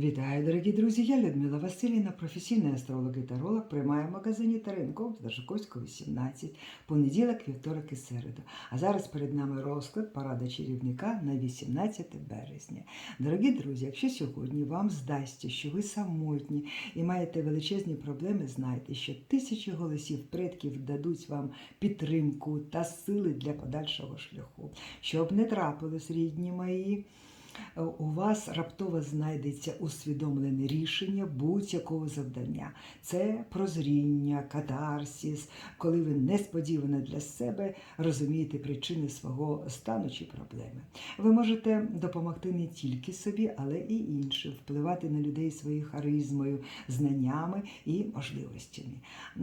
Вітаю, дорогі друзі! Я Людмила Васильівна, професійний астролог і таролог, приймаю в магазині Таринков з Дажиковського, 18, понеділок, вівторок і середа. А зараз перед нами розклад парада чарівника на 18 березня. Дорогі друзі, якщо сьогодні вам здасться, що ви самотні і маєте величезні проблеми, знайте, що тисячі голосів предків дадуть вам підтримку та сили для подальшого шляху. Щоб не трапилось, рідні мої. Е, у вас раптово знайдеться усвідомлене рішення будь-якого завдання. Це прозріння, катарсіс, коли ви несподівано для себе розумієте причини свого стану чи проблеми. Ви можете допомогти не тільки собі, але і іншим, впливати на людей своєю харизмою, знаннями і можливостями.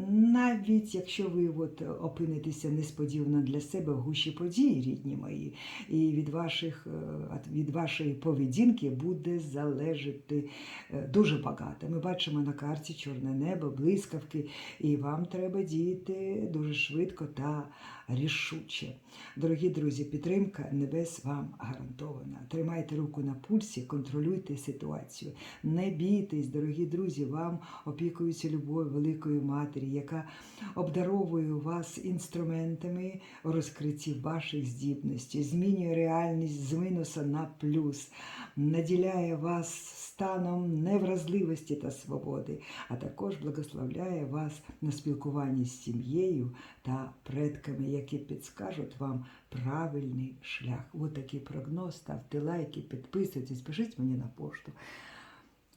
Навіть якщо ви от опинитеся несподівано для себе в гущі подій, рідні мої, і від ваших е, від вашої поведінки буде залежати е, дуже багато. Ми бачимо на карті чорне небо, блискавки, і вам треба діяти дуже швидко та рішуче. Дорогі друзі, підтримка небес вам гарантована. Тримайте руку на пульсі, контролюйте ситуацію. Не бійтесь, дорогі друзі, вам опікується любов великої матері, яка обдаровує вас інструментами розкритті ваших здібностей, змінює реальність з мінуса на плюс, наділяє вас станом невразливості та свободи, а також благословляє вас на спілкуванні з сім'єю та предками, які підскажуть вам правильний шлях. Ось такий прогноз. Ставте лайки, підписуйтесь, пишіть мені на пошту.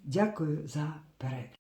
Дякую за перегляд.